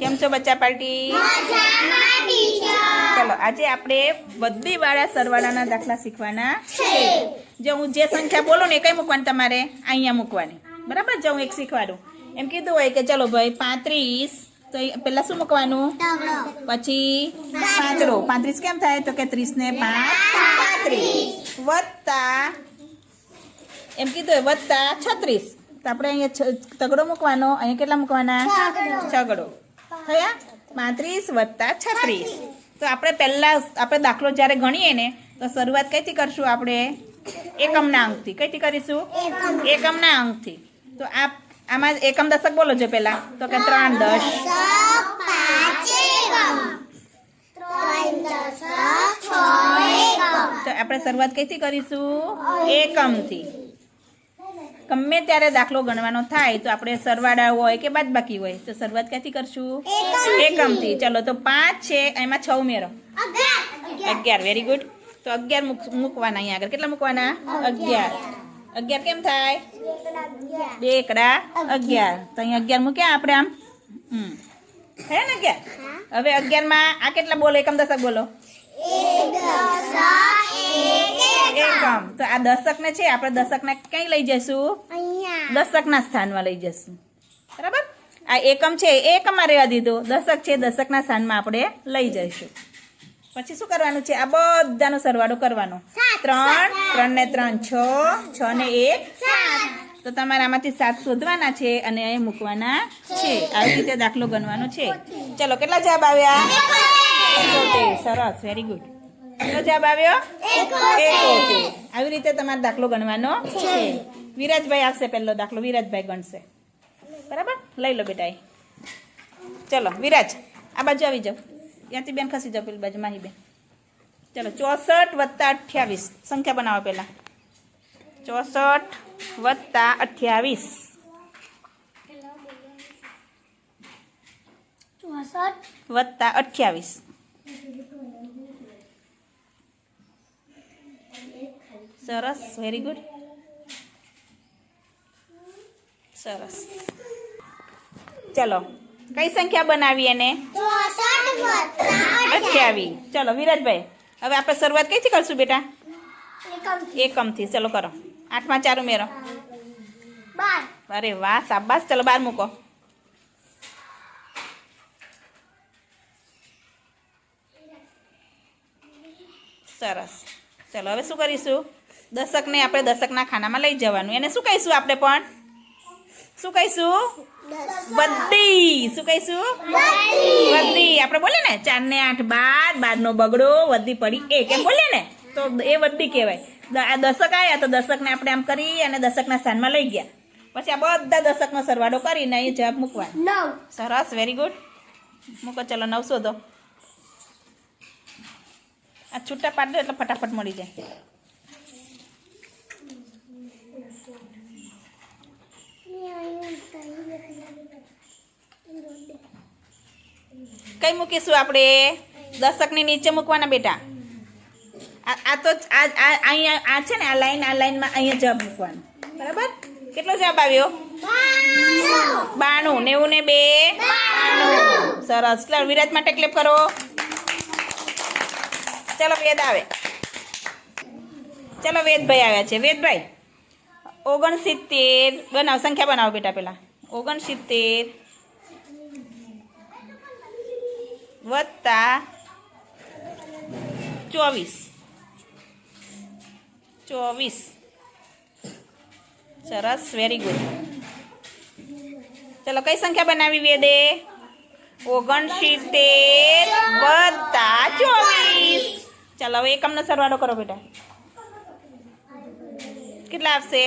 કેમ છો બચ્ચા પાર્ટી? ચલો આજે આપણે બધી વાળા સરવાળાના દાખલા શીખવાના છે. જો હું જે સંખ્યા બોલું ને એ કઈ મૂકવાની તમારે? અહીંયા મૂકવાની. બરાબર? જો હું એક શીખવાડું. એમ કીધું હોય કે ચલો ભાઈ પાંત્રીસ. તો પેલા શું મૂકવાનું? પછી પાંચડો પાંત્રીસ કેમ થાય? તો કે ત્રીસ ને પાંચ પાંત્રીસ. વત્તા એમ કીધું હોય વત્તા છત્રીસ. તો આપણે અહીંયા તગડો મૂકવાનો. અહીંયા કેટલા મૂકવાના? છગડો. થયા? પાંત્રીસ વત્તા છત્રીસ. તો આપણે પહેલાં આપણે દાખલો જ્યારે ગણીએ ને, તો શરૂઆત કઈથી કરશું આપણે? એકમના અંકથી. કઈથી કરીશું? એકમના અંકથી. તો આ આમાં એકમ દશક બોલો છો પહેલા. તો કે ત્રણ દસ. તો આપણે શરૂઆત કઈથી કરીશું? એકમથી. ગમે ત્યારે દાખલો ગણવાનો થાય તો આપણે સરવાળા હોય કે બાદબાકી હોય. તો શરૂઆત ક્યાંથી કરશું? એકમથી. ચલો તો પાંચ છે એમાં છ ઉમેરો. અગિયાર. વેરી ગુડ તો અગિયાર મૂકવાના અહીંયા આગળ. કેટલા મૂકવાના? અગિયાર. અગિયાર કેમ થાય? બે એકડા અગિયાર. તો અહીંયા અગિયાર મૂક્યા આપણે આમ? હમ. હે ને અગિયાર? હવે અગિયારમાં આ કેટલા બોલો? એકમ દશક બોલો. એકમ તો આ દશકને છે આપણે દશક ને કઈ લઈ જઈશું? દશકના સ્થાનમાં લઈ જશું બરાબર? આ એકમ છે એ એકમમાં રહેવા દીધું. દશક છે દશકના સ્થાનમાં આપણે લઈ જઈશું. પછી શું કરવાનું છે? આ બધાનો સરવાળો કરવાનો. ત્રણ ત્રણ ને ત્રણ છ. છ ને એક. તો તમારે આમાંથી સાત શોધવાના છે અને અહીં મૂકવાના છે. આવી રીતે દાખલો ગણવાનો છે. ચલો કેટલા જવાબ આવ્યા? સરસ. વેરી ગુડ કેટલો જવાબ આવ્યો એકોતેર આવી રીતે તમારે દાખલો ગણવાનો છે. વિરાજભાઈ આવશે પહેલો દાખલો. વિરાજભાઈ ગણશે. બરાબર? લઈ લો બેટા એ. ચલો વિરાજ આ બાજુ આવી જાઓ. ત્યાંથી બેન ખસી જાઓ પેલી બાજુ માહી બેન. ચલો ચોસઠ વત્તા અઠ્યાવીસ. સંખ્યા બનાવો પહેલા. ચોસઠ વત્તા અઠ્યાવીસ. વત્તા અઠ્યાવીસ. સરસ વેરી ગુડ સરસ ચલો કઈ સંખ્યા બનાવી એને? અઠ્યાવી. ચલો વિરાજભાઈ હવે આપણે શરૂઆત કઈથી કરશું બેટા? એકમથી. ચલો કરો. આઠમાં ચાર ઉમેરો. અરે વાહ સાબાસ ચલો બાર મૂકો. સરસ. ચલો હવે શું કરીશું? દશકને આપણે દશકના ખાનામાં લઈ જવાનું. એને શું કહીશું આપણે પણ? શું કહીશું? બધી શું કહીશું? વધી. આપણે બોલે ને ચાર ને આઠ બાર બાર નો બગડો વધી પડી એક. એમ બોલે ને તો એ વધી કહેવાય. આ દશક આવ્યા તો દશકને આપણે આમ કરી અને દશકના સ્થાનમાં લઈ ગયા. પછી આ બધા દશકનો સરવાળો કરીને અહીં જવાબ મૂકવાનો. સરસ વેરી ગુડ મૂકો ચલો નવ શોધો. આ છૂટા પાડ દો એટલે ફટાફટ મળી જાય. કઈ મૂકીશું આપણે? દશકની નીચે મૂકવાના બેટા. આ તો આ અહીંયા, આ છે ને, આ લાઈન, આ લાઈનમાં અહીંયા જવાબ મૂકવાનો. બરાબર? કેટલો જવાબ આવ્યો? બાણું. નેવું ને બે? સરસ. વિરાજ માટે ક્લેપ કરો. ચલો વેદ આવે. ચલો વેદભાઈ આવ્યા છે. વેદભાઈ ઓગણસિત્તેર બનાવ, સંખ્યા બનાવો બેટા પેલા. ઓગણસિત્તેર વત્તા ચોવીસ. ચોવીસ. સરસ વેરી ગુડ ચલો, કઈ સંખ્યા બનાવી વેદે? ઓગણસિત્તેર વત્તા ચોવીસ. ચાલો હવે એકમનો સરવાળો કરો બેટા. કેટલા આવશે?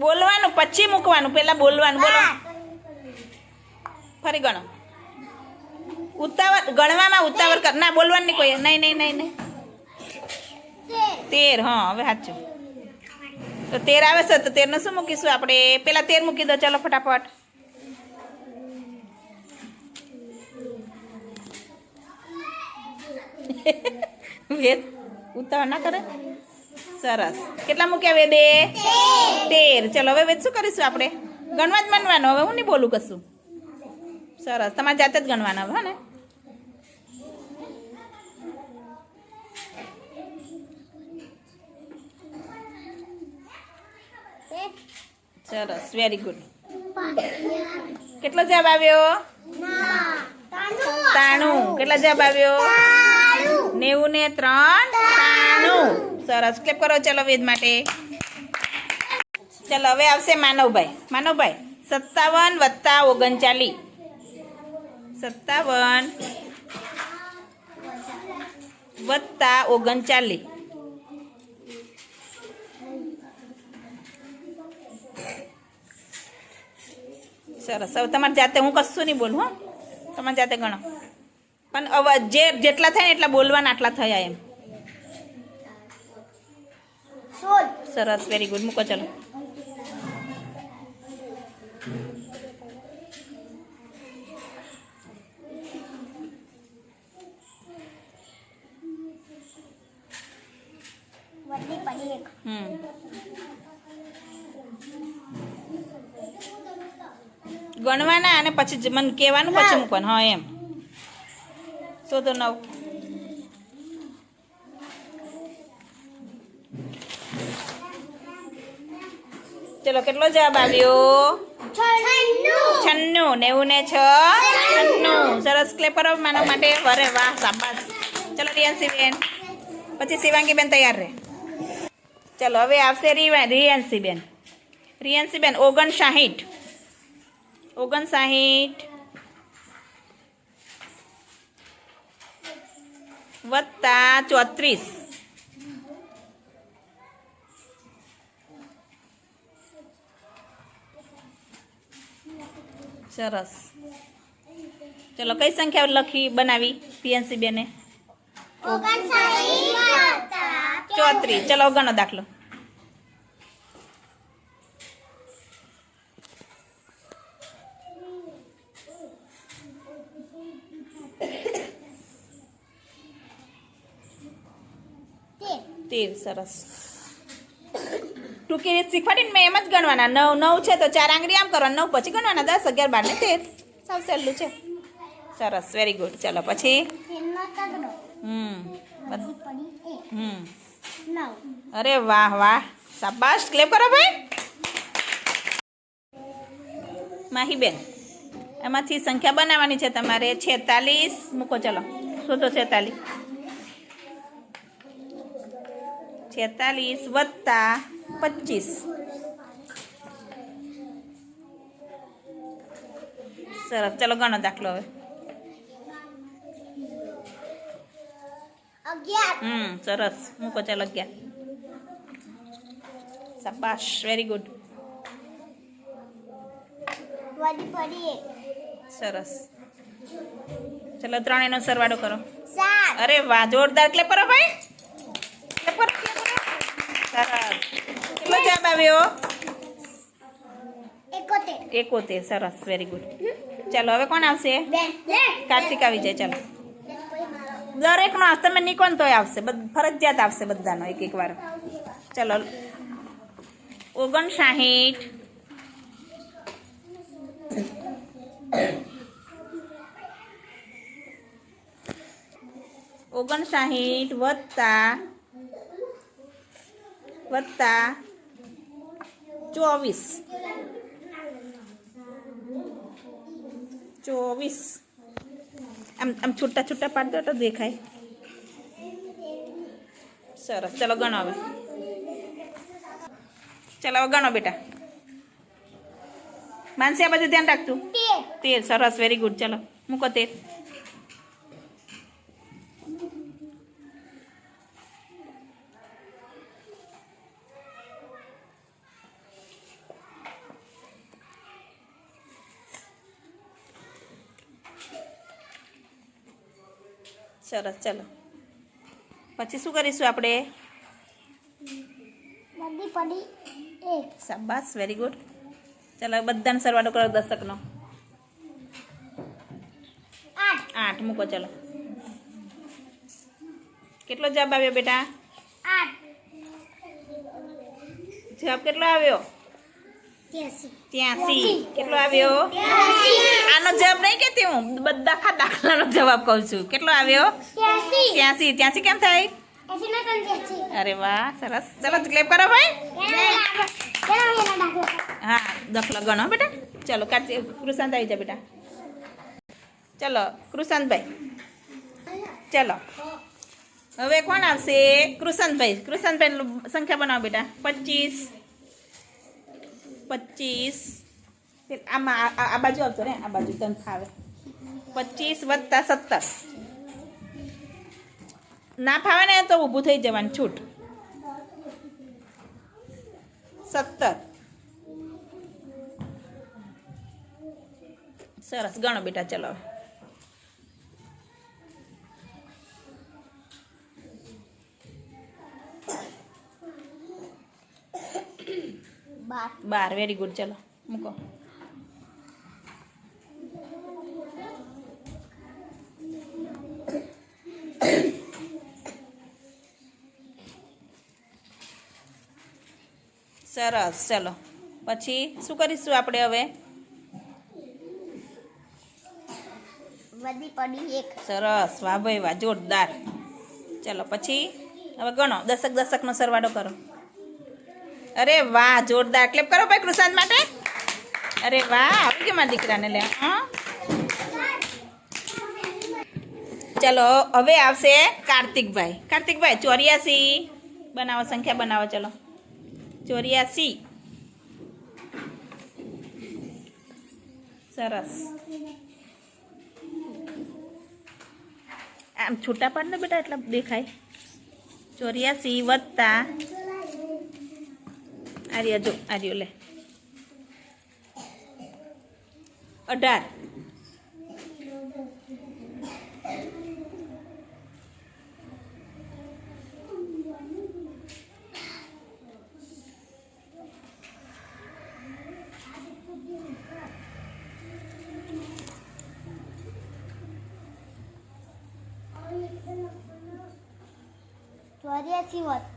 બોલવાનું પછી મૂકવાનું પેલા બોલવાનું બોલો. ફરી ગણો. ઉતાવળ ગણવામાં ઉતાવળ કર. ના બોલવાની કોઈ. નહીં નહીં નહીં નહીં. તેર હા હવે સાચું. તો તેર આવે છે તો તેરનું શું મૂકીશું આપણે? પેલા તેર મૂકી દો ચાલો ફટાફટ. વેદ ઉતાવળ ના કરે? સરસ. કેટલા મૂક્યા વેદે તેર. ચલો હવે વેદ શું કરીશું આપણે? ગણવા જ માનવાનો. હવે હું નહીં બોલું કશું? સરસ. તમારે જાતે જ ગણવાના હવે હો ને? સરસ. વેરી ગુડ કેટલો જવાબ આવ્યો? તાણું. કેટલા જવાબ આવ્યો? નેવું ને ત્રણ તાણું સરસ. ક્લેપ કરો ચલો વેદ માટે. ચલો, હવે આવશે માનવભાઈ. માનવભાઈ, સત્તાવન વત્તા ઓગણચાલીસ. સત્તાવન વત્તા ઓગણચાલીસ. સરસ. હવે તમારી જાતે હું કશું નહીં બોલું, હો. તમારી જાતે ગણો. પણ અવાજ જે જેટલા થાય ને એટલા બોલવાના આટલા થયા એમ. સરસ વેરી ગુડ મૂકો ચલો. હમ. ગણવાના અને પછી મને કહેવાનું પછી મૂકવાનું. હા એમ. તો નવ. ચલો, કેટલો જવાબ આવ્યો? છન્નું. નેવું ને છન્નું. સરસ. ક્લેપર માનવ માટે વરે વાહ સાબાસ ચલો રિયાન્સી બેન પછી શિવાંગી બેન તૈયાર રહે. ચલો, હવે આવશે રિયાન્સી બેન રિયાન્સી બેન ઓગણસાહીઠ. ઓગણસાહીઠ. વત્તા ચોત્રીસ. સરસ. ચલો કઈ સંખ્યા લખી બનાવી પીએનસી બેને? ચોત્રીસ. ચલો ગણો દાખલો. તેર સરસ. ટૂંકી રીત શીખવાડીને મેં એમ જ ગણવાના. નવ નવ છે તો ચાર આંગળી આમ કરવાના નવ પછી ગણવાના. દસ, અગિયાર, બાર ને તેર. સાવ સહેલું છે. સરસ. વેરી ગુડ ચલો પછી. હમ. હમ. અરે વાહ વાહ. શાબાશ. ક્લેપ કરો ભાઈ. માહીબેન, એમાંથી સંખ્યા બનાવવાની છે તમારે છેતાલીસ. મૂકો ચલો. શોધો છેતાલીસ. છેતાલીસ વત્તા પચીસ. સરસ ચલો ગણો દાખલો હવે. હમ સરસ. મૂકો ચાલો અગિયાર. શાબાશ વેરી ગુડ સરસ. ચલો ત્રણેયનો સરવાળો કરો. અરે વાહ જોરદાર. એટલે કરો ભાઈ ક્લેપ કરો clap કરો. સરસ કેટલો જવાબ આવ્યો એકોતેર સરસ વેરી ગુડ ચાલો હવે કોણ આવશે કાર્તિક આવી જાય ચાલો દરેકનો આવશે તમે નિકોન તોય આવશે બધ- ફરજિયાત આવશે બધાનો એક એક વાર ચલો ઓગણસાહીઠ ઓગણસાહીઠ વત્તા વત્તા ચોવીસ. ચોવીસ. આમ આમ છૂટા છૂટા પાડતો તો દેખાય. સરસ. ચલો ગણો હવે. ચલો હવે ગણો બેટા. માનસી આ બધું ધ્યાન રાખતું તેર. સરસ. વેરી ગુડ ચલો. મૂકો તેર. સરસ ચલો. પછી શું કરીશું આપણે? શાબાશ વેરી ગુડ ચલો બધાને સરવાળો કરો દશકનો આઠ. મૂકો ચલો. કેટલો જવાબ આવ્યો બેટા? જવાબ કેટલો આવ્યો? ત્યાંસી. કેટલો આવ્યો? આનો જવાબ નહીં કહેતી હું. બધા ખા દાખલાનો જવાબ કહું છું. કેટલો આવ્યો? ત્યાંસી. ત્યાંસી. કેમ થાય? અરે વાહ સરસ. ચલો ક્લેપ કરો ભાઈ. હા દાખલો ગણો બેટા. ચલો કાર્તિક કૃષાંત આવી જા બેટા. ચલો કૃષાંતભાઈ ચલો. હવે કોણ આવશે? કૃષાંતભાઈ કૃષાંતભાઈ સંખ્યા બનાવો બેટા. પચીસ. પચીસ. આમાં આ- બાજુ આવતો રે આ બાજુ તને ફાવે. પચીસ વત્તા સત્તર. ના ફાવે ને તો ઊભું થઈ જવાનું છૂટ. સત્તર. સરસ ગણો બેટા ચલો. બાર. વેરી ગુડ ચલો મૂકો. સરસ. ચલો પછી શું કરીશું આપણે હવે? પડી એક. સરસ. વાહ ભાઈ વાહ. જોરદાર. ચલો પછી હવે ગણો. દસક દશકનો સરવાળો કરો. અરે વાહ, જોરદાર. ક્લેપ કરો ભાઈ કૃષાંત માટે. અરે વાહ, આવી ગયો મારા દીકરાને લે. હા? ચલો, હવે આવશે કાર્તિકભાઈ. કાર્તિકભાઈ, ચોર્યાસી. બનાવો, સંખ્યા બનાવો, ચલો. ચોર્યાસી. સરસ. આમ છૂટા પાડ ને બેટા, એટલા દેખાય. ચોર્યાસી વત્તા આર્યા જો આર્યો લે. અઢાર. ચોર્યાસી અઢાર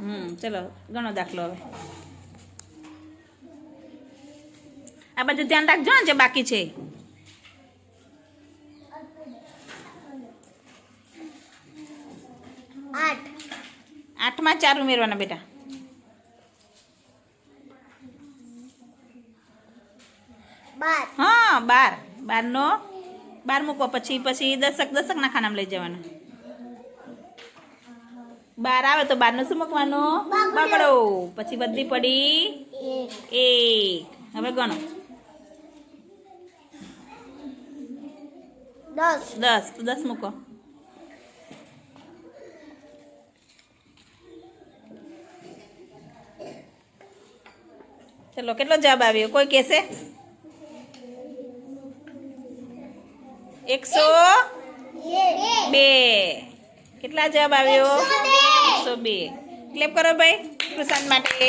હમ ચલો ઘણો દાખલો હવે. આ બધું ધ્યાન રાખજો ને જે બાકી છે. આઠ. આઠમાં ચાર ઉમેરવાના બેટા. બાર. હા બાર. બારનો બાર મૂકો પછી પછી દસક દસકના ખાનામાં લઈ જવાના. બાર આવે તો બારનું શું મૂકવાનું? બગડો. પછી બધી પડી. એક. હવે ગણો. દસ. દસ. તો દસ મૂકો. ચલો કેટલો જવાબ આવ્યો? કોઈ કહેશે? એકસો બે. કેટલા જવાબ આવ્યો? એકસો બે. ક્લેપ કરો ભાઈ કૃષાંત માટે.